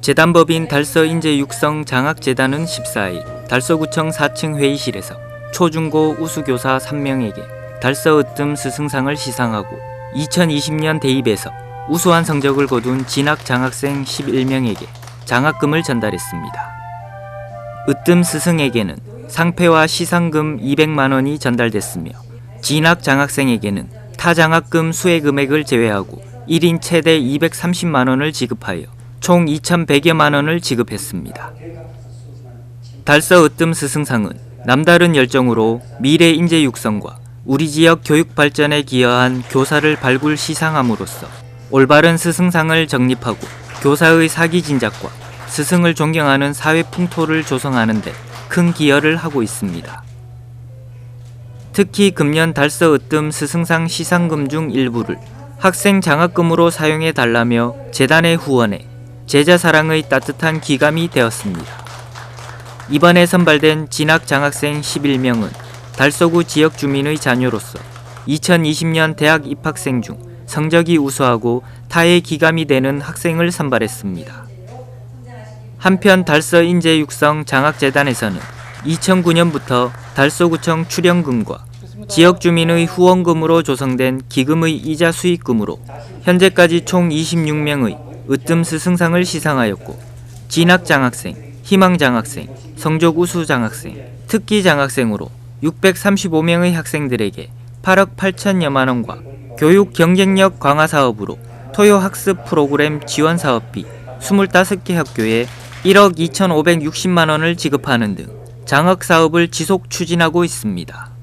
재단법인 달서 인재 육성 장학재단은 14일 달서구청 4층 회의실에서 초중고 우수교사 3명에게 달서 으뜸 스승상을 시상하고 2020년 대입에서 우수한 성적을 거둔 진학 장학생 11명에게 장학금을 전달했습니다. 으뜸 스승에게는 상패와 시상금 200만 원이 전달됐으며 진학 장학생에게는 타장학금 수혜 금액을 제외하고 1인 최대 230만 원을 지급하여 총 2,100여만 원을 지급했습니다. 달서 으뜸 스승상은 남다른 열정으로 미래 인재 육성과 우리 지역 교육 발전에 기여한 교사를 발굴 시상함으로써 올바른 스승상을 정립하고 교사의 사기 진작과 스승을 존경하는 사회 풍토를 조성하는 데 큰 기여를 하고 있습니다. 특히 금년 달서 으뜸 스승상 시상금 중 일부를 학생 장학금으로 사용해 달라며 재단의 후원에 제자 사랑의 따뜻한 기감이 되었습니다. 이번에 선발된 진학 장학생 11명은 달서구 지역 주민의 자녀로서 2020년 대학 입학생 중 성적이 우수하고 타의 기감이 되는 학생을 선발했습니다. 한편 달서 인재 육성 장학재단에서는 2009년부터 달서구청 출연금과 지역 주민의 후원금으로 조성된 기금의 이자 수익금으로 현재까지 총 26명의 으뜸 스승상을 시상하였고 진학 장학생, 희망 장학생, 성적 우수 장학생, 특기 장학생으로 635명의 학생들에게 8억 8천여만 원과 교육 경쟁력 강화 사업으로 토요 학습 프로그램 지원 사업비 25개 학교에 1억 2,560만 원을 지급하는 등 장학 사업을 지속 추진하고 있습니다.